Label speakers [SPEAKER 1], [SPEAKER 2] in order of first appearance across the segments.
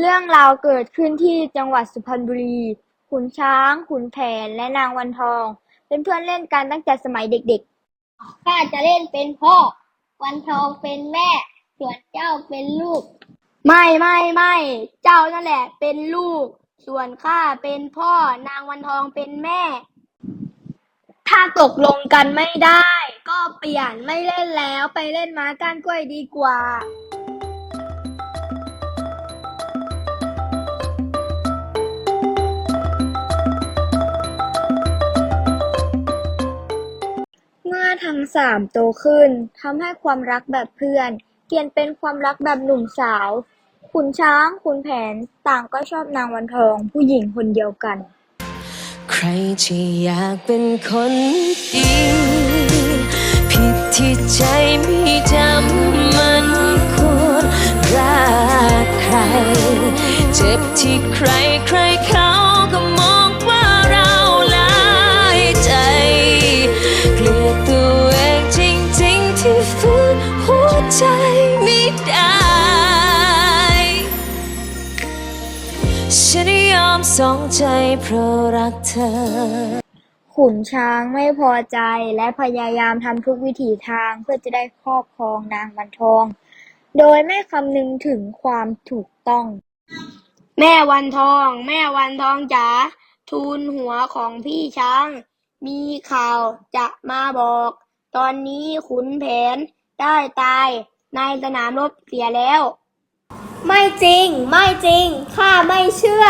[SPEAKER 1] เรื่องราวเกิดขึ้นที่จังหวัดสุพรรณบุรี ขุนช้าง ขุนแผน และนางวันทอง เป็นเพื่อนเล่นกันตั้งแต่สมัยเด็ก
[SPEAKER 2] ข้าจะเล่นเป็นพ่อ วันทองเป็นแม่ ส่วนเจ้าเป็นลูก
[SPEAKER 1] ๆไม่ไม่ไม่ เจ้านั่นแหละเป็นลูก ส่วนข้าเป็นพ่อ นางวันทองเป็นแม่ ถ้าตกลงกันไม่ได้ ก็เปลี่ยนไม่เล่นแล้วไปเล่นม้าก้านกล้วยดีกว่า ทั้งสามโตขึ้นทำให้ความรักแบบเพื่อน เปลี่ยนเป็นความรักแบบหนุ่มสาว ขุนช้างขุนแผนต่างก็ชอบนางวันทองผู้หญิงคนเดียวกัน
[SPEAKER 3] ใครที่อยากเป็นคนดีผิดที่ใจไม่จำมันควรรักใคร เจ็บที่ใครใครเขา มสองใจเพราะรักเธอ
[SPEAKER 1] ขุนช้างไม่พอใจและพยายามทำทุกวิถีทางเพื่อจะได้ครอบครองนางวันทอง โดยไม่คำนึงถึงความถูกต้อง แม่วันทอง แม่วันทองจ๋าทูลหัวของพี่ช้าง มีข่าวจะมาบอก ตอนนี้ขุนแผนได้ตายในสนามรบเสียแล้ว
[SPEAKER 2] ไม่จริง ไม่จริง ข้าไม่เชื่อ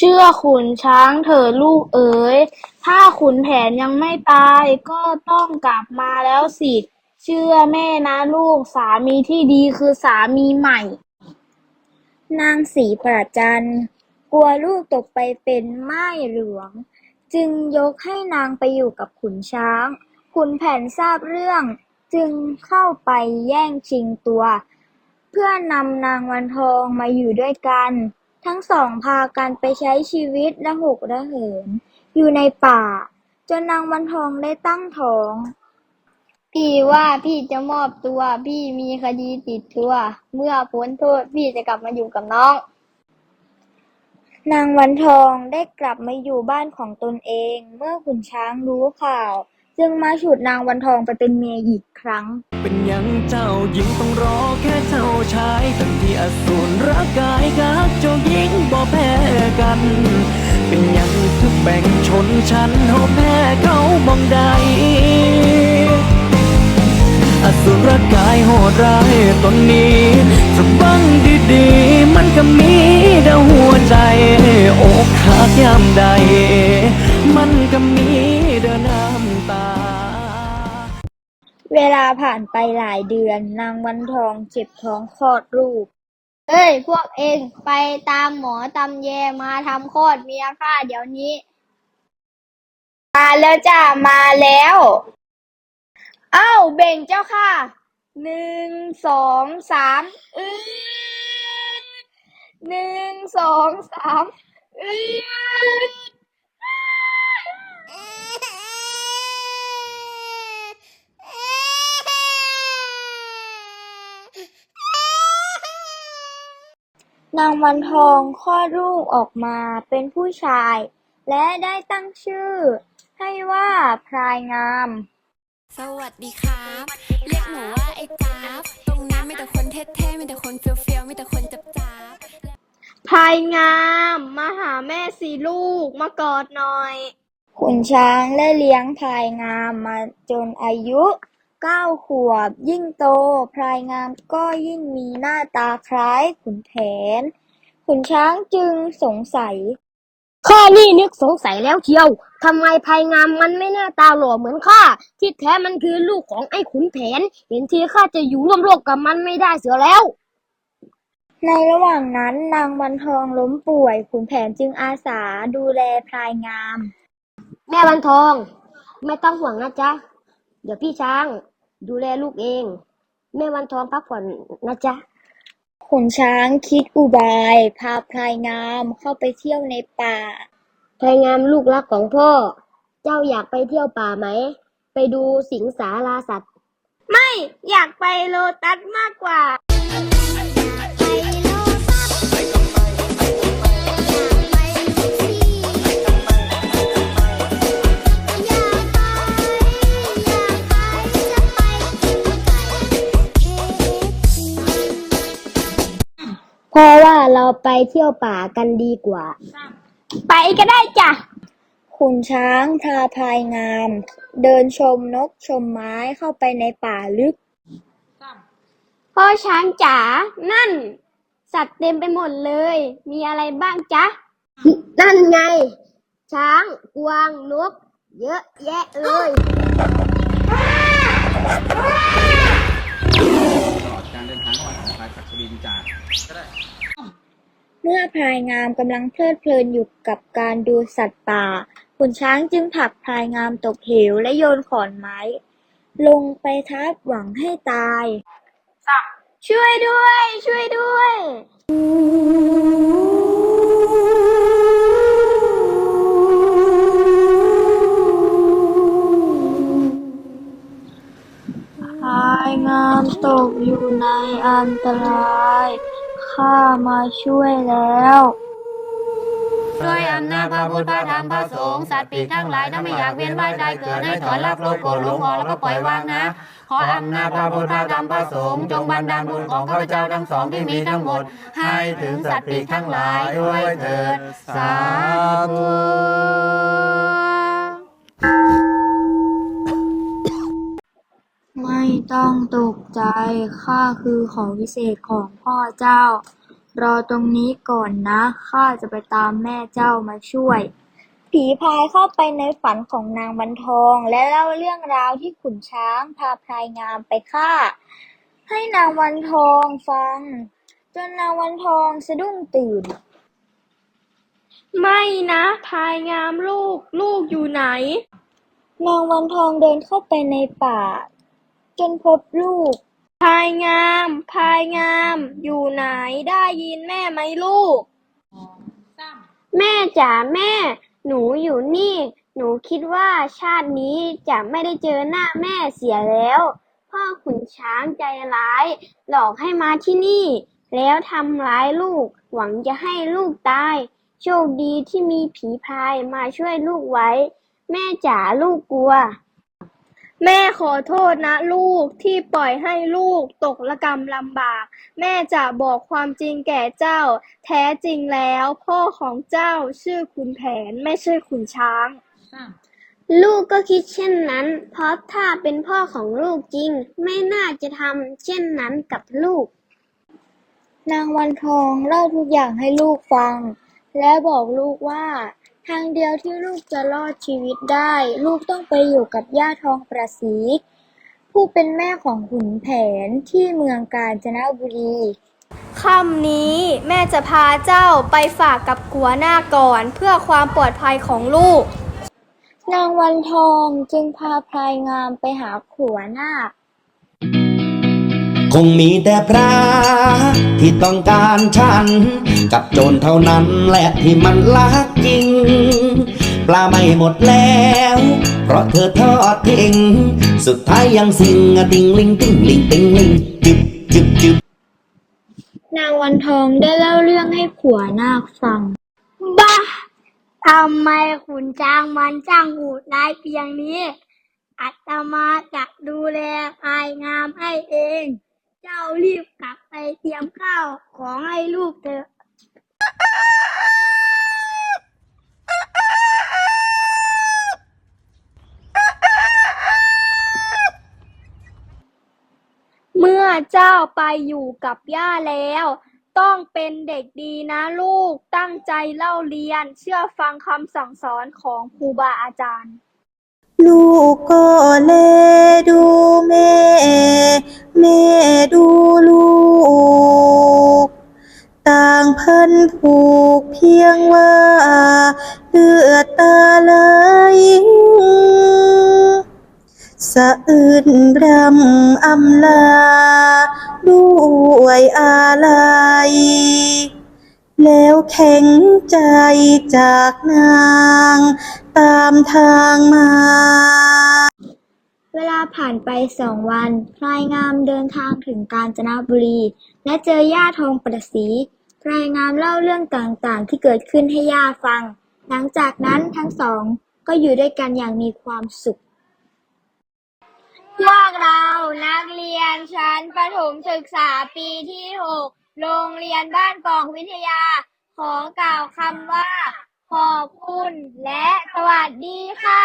[SPEAKER 3] เชื่
[SPEAKER 1] อขุนช้างเถิดลูกเอ๋ย ถ้าขุนแผนยังไม่ตายก็ต้องกลับมาแล้วสิ เชื่อแม่นะลูกสามีที่ดีคือสามีใหม่ นางสีประจันกลัวลูกตกไปเป็นไม้เหลวงจึงยกให้นางไปอยู่กับขุนช้าง ขุนแผนทราบเรื่อง จึงเข้าไปแย่งชิงตัว เพื่อนำนางวันทองมาอยู่ด้วยกัน ทั้งสองพากันไปใช้ชีวิตระหกระเหิน อยู่ในป่า จนนางวันทองได้ตั้งท้อง
[SPEAKER 2] พี่ว่าพี่จะมอบตัว พี่มีคดีติดตัว เมื่อพ้นโทษพี่จะกลับมาอยู่กับน้อง
[SPEAKER 1] นางวันทองได้กลับมาอยู่บ้านของตนเอง เมื่อขุนช้างรู้ข่าว จึงมาฉุดนางวันทองไปเป็นเมียอีกครั้ง
[SPEAKER 4] เป็นยังเจ้าหญิงต้องรอแค่เจ้าชายตั้งที่อสูรร่างกายกับเจ้าหญิงบ่แพ้กัน เป็นยังถึงแบ่งชนชั้นเฮาแพ้เขามองใดอสูรกายโหดร้ายตนนี้จะฟังดีๆ มันก็มีดาหัวใจ อกหักยามใด
[SPEAKER 1] ลาผ่านไปหลายเดือน นางวันทองเจ็บท้องคลอดลูก
[SPEAKER 2] เฮ้ย พวกเองไปตามหมอตำแยมาทำคลอดเมียข้าเดี๋ยวนี้
[SPEAKER 1] มาแล้วจ้ามาแล้วเอ้าเบ่งเจ้าค่ะหนึ่งสองสามอืดหนึ่งสองสามอืด นางวันทองคลอดลูกออกมาเป็นผู้ชาย และได้ตั้งชื่อให้ว่าพลายงาม
[SPEAKER 5] สวัสดีครับ เรียกหนูว่าไอ้จ๊าบตรงนี้มีแต่คนเท่ๆมีแต่คนเฟี้ยวๆมีแต่คนจับจ้าบ
[SPEAKER 1] พลายงาม มาหาแม่สิลูกมากอดหน่อย ขุนช้างได้เลี้ยงพลายงามมาจนอายุ เก้าขวบ ยิ่งโต พลายงามก็ยิ่งมีหน้าตาคล้ายขุนแผน ขุนช้างจึงสงสัย
[SPEAKER 6] ข้านี่นึกสงสัยแล้วเชียว ทำไมภายงามมันไม่หน้าตาหล่อเหมือนข้า ที่แท้มันคือลูกของไอ้ขุนแผน เห็นทีข้าจะอยู่ร่วมโลกกับมันไม่ได้เสียแล้ว
[SPEAKER 1] ในระหว่างนั้นนางวันทองล้มป่วย ขุนแผนจึงอาสาดูแลพลายงาม
[SPEAKER 6] แม่วันทอง ไม่ต้องห่วงนะจ๊ะเดี๋ยวพี่ช้างดูแลลูกเอง แม่วันทองพักผ่อนนะจ๊ะ
[SPEAKER 1] ขุนช้างคิดอุบาย พาพลายงามเข้าไปเที่ยวในป่า
[SPEAKER 6] พลายงามลูกรักของพ่อ เจ้าอยากไปเที่ยวป่าไหม ไปดูสิงสาราสัตว์
[SPEAKER 7] ไม่อยากไปโลตัสมากกว่า
[SPEAKER 6] เราไปเที่ยวป่ากันดีกว่า
[SPEAKER 7] ไปก็ได้จ้ะ
[SPEAKER 1] ขุนช้างพาพลายงาม เดินชมนกชมไม้เข้าไปในป่าลึก
[SPEAKER 7] พ่อช้างจ๋า นั่น สัตว์เต็มไปหมดเลย มีอะไรบ้างจ๊ะ
[SPEAKER 6] นั่นไง ช้างกวางนก เยอะแยะเลย
[SPEAKER 8] การเดินทางระหว่างสายจากสุรินทร์จาก
[SPEAKER 1] เมื่อพลายงามกำลังเพลิดเพลินอยู่กับการดูสัตว์ป่า ขุนช้างจึงผลักพลายงามตกเหวและโยนขอนไม้ ลงไปทับหวังให้ตาย
[SPEAKER 7] ช่วยด้วย ช่วยด้วย
[SPEAKER 1] พลายงามตกอยู่ในอันตราย ข้ามาช่วยแล้ว
[SPEAKER 9] ด้วยอำนาจพระพุทธพระธรรมพระสงฆ์สัตว์ปีกทั้งหลายถ้าไม่อยากเวียนว่ายตายเกิดให้ถอนรับโลกโกรธหลงออกแล้วก็ปล่อยวางนะ ขออำนาจพระพุทธพระธรรมพระสงฆ์จงบันดาลบุญของข้าพเจ้าทั้งสองที่มีทั้งหมด ให้ถึงสัตว์ปีกทั้งหลายด้วยเถิดสาธุ
[SPEAKER 1] ต้องตกใจ ข้าคือของวิเศษของพ่อเจ้า รอตรงนี้ก่อนนะ ข้าจะไปตามแม่เจ้ามาช่วย ผีพายเข้าไปในฝันของนางวันทอง และเล่าเรื่องราวที่ขุนช้างพาพลายงามไปฆ่า ให้นางวันทองฟัง จนนางวันทองสะดุ้งตื่น
[SPEAKER 7] ไม่นะพายงามลูก ลูกอยู่ไหน
[SPEAKER 1] นางวันทองเดินเข้าไปในป่า จนพบลูก
[SPEAKER 7] พายงามพายงาม อยู่ไหน ได้ยินแม่ไหมลูก แม่จ๋าแม่ หนูอยู่นี่ หนูคิดว่าชาตินี้จะไม่ได้เจอหน้าแม่เสียแล้ว พ่อขุนช้างใจร้าย หลอกให้มาที่นี่ แล้วทำร้ายลูก หวังจะให้ลูกตาย โชคดีที่มีผีพายมาช่วยลูกไว้ แม่จ๋าลูกกลัว แม่ขอโทษนะลูกที่ปล่อยให้ลูกตกระกรรมลำบาก แม่จะบอกความจริงแก่เจ้า แท้จริงแล้วพ่อของเจ้าชื่อขุนแผนไม่ใช่ขุนช้างลูกก็คิดเช่นนั้น เพราะถ้าเป็นพ่อของลูกจริง ไม่น่าจะทำเช่นนั้นกับลูก
[SPEAKER 1] นางวันทองเล่าทุกอย่างให้ลูกฟัง และบอกลูกว่า ทางเดียวที่ลูกจะรอดชีวิตได้ ลูกต้องไปอยู่กับย่าทองประสีผู้เป็นแม่ของขุนแผนที่เมืองกาญจนบุรี
[SPEAKER 7] ค่ำนี้แม่จะพาเจ้าไปฝากกับกัวหน้าก่อนเพื่อความปลอดภัยของลูก
[SPEAKER 1] นางวันทองจึงพาพลายงามไปหาขัวหน้าค
[SPEAKER 10] คงมีแต่พระที่ต้องการฉัน กับโจรเท่านั้นแหละที่มันลักจริง ปลาไม่หมดแล้ว เพราะเธอทอดทิ้ง สุดท้ายยังสิงอะติงลิงติงลิงติงลิงจึบจึบจึบ
[SPEAKER 1] นางวันทองได้เล่าเรื่องให้ขัวนาคฟัง
[SPEAKER 7] บ้าทำไมขุนช้างมันช่างโหดร้ายเพียงนี้ อัตมาจะดูแลพายงามให้เอง เจ้ารีบกลับไปเตรียมข้าวของให้ลูกเถอะเมื่อเจ้าไปอยู่กับย่าแล้ว ต้องเป็นเด็กดีนะลูกตั้งใจเล่าเรียนเชื่อฟังคำสั่งสอนของครูบาอาจารย์
[SPEAKER 11] ลูกก็เลดูแม่ แม่ดูลูก ต่างพันผูกเพียงว่าเลือดตาไหลสะอื้นรำอำลา ด้วยอาลัยแล้วแข็งใจจากนาง ตามทางมา
[SPEAKER 1] เวลาผ่านไปสองวันพลายงามเดินทางถึงกาญจนบุรี และเจอย่าทองประศรีพลายงามเล่าเรื่องต่างๆ ที่เกิดขึ้นให้ย่าฟัง หลังจากนั้นทั้งสองก็อยู่ด้วยกันอย่างมีความสุข พวกเรานักเรียนชั้นประถมศึกษาปีที่ 6 โรงเรียนบ้านกองวิทยา ขอกล่าวคำว่า ขอบคุณและสวัสดีค่ะ